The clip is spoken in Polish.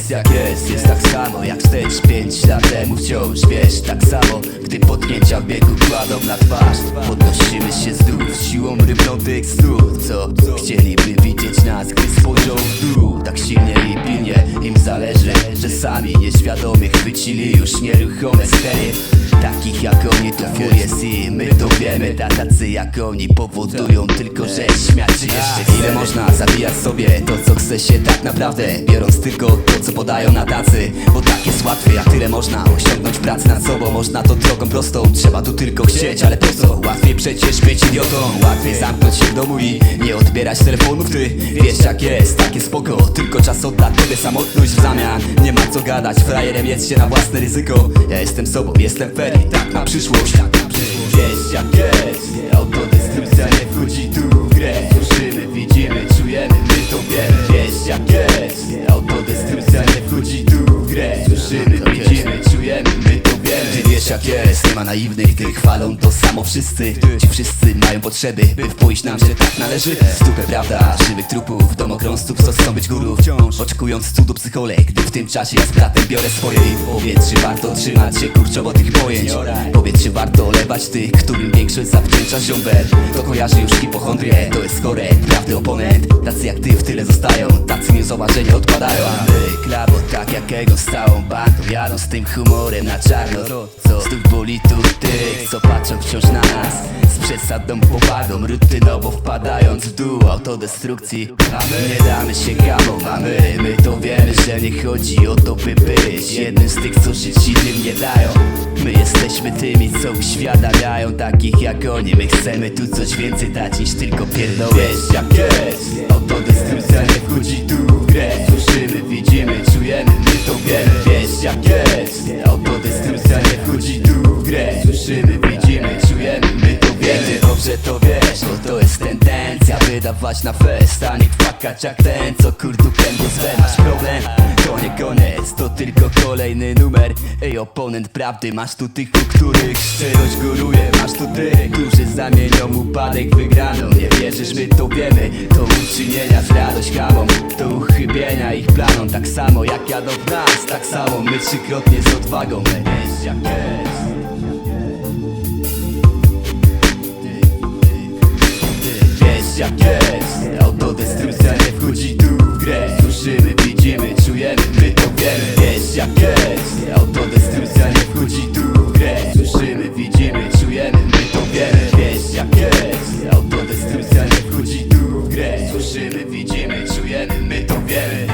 Jest jak jest, jest tak samo jak 4-5 lat temu. Wciąż Wiesz, tak samo, gdy potknięcia w biegu kładą na twarz Podnosimy się znów siłą rybną tych snów Co chcieliby widzieć nas, gdy spojrzą w dół. Tak silnie i pilnie im zależy Że sami nieświadomie chwycili już nieruchome stery. Takich jak oni to furious i my to wiemy. Ta tacy jak oni powodują tylko, że śmiać można zabijać sobie to co chce się tak naprawdę Biorąc tylko to co podają na tacy. Bo tak jest łatwiej, a tyle można osiągnąć pracy nad sobą. Można to drogą prostą, trzeba tu tylko chcieć Ale po co? Łatwiej przecież być idiotą Łatwiej zamknąć się w domu i nie odbierać telefonów Ty wiesz jak jest, takie spoko. Tylko czas odda tobie samotność w zamian. Nie ma co gadać, frajerem jest się na własne ryzyko. Ja jestem sobą, jestem fair i tak na przyszłość. Jak jest, nie ma naiwnych, tych chwalą to samo wszyscy. Ci wszyscy mają potrzeby, by wpójść nam, że tak należy. Stupę prawda, żywych trupów, domokrąstów, co chcą być górów. Wciąż oczekując cudu psycholek, gdy w tym czasie ja z bratem biorę swoje. I powiedz, czy warto trzymać się kurczowo tych pojęć. Powiedz, czy warto olewać tych, którym większość zawdzięcza ziomber To kojarzy już hipochondrię, to jest chore, prawdy oponent. Tacy jak ty w tyle zostają, tacy niezauważeni odpadają. A my, klabo, tak jakiego z całą bandą Jadą z tym humorem na czarno. Co, znów boli tu tych, co patrzą wciąż na nas? Z przesadną powadą, rutynowo wpadając w dół autodestrukcji. A my nie damy się gamą, a my, my to wiemy, że nie chodzi o to by być Jednym z tych, co żyć innym nie dają. My jesteśmy tymi, co uświadamiają takich jak oni. My chcemy tu coś więcej dać niż tylko pierdoły Wiesz jak jest, autodestrukcja nie wchodzi tu grę Słyszymy, widzimy, czujemy, my to wiemy. Wiesz jak jest, autodestrukcja nie wchodzi tu w grę. Słyszymy, widzimy, czujemy, my to wiemy. Dobrze to wiesz, bo to jest tendencja Wydawać na fest, a nie płakać jak ten Co kurdupem go zwe, masz problem? To nie koniec, to tylko kolejny numer. Ej, oponent prawdy, masz tu tych, u których szczerość góruje. Masz tu tych, którzy zamienią upadek wygraną. Nie wiemy To uczynienia z radość hamą To uchybienia ich planom Tak samo jak jadą w nas Tak samo my trzykrotnie z odwagą. Jest jak jest. Wiesz jak jest. Autodestrukcja nie wchodzi tu w grę. Słyszymy, widzimy, czujemy, my to wiemy. Wiesz jak jest słyszymy, widzimy, czujemy, my to wiemy.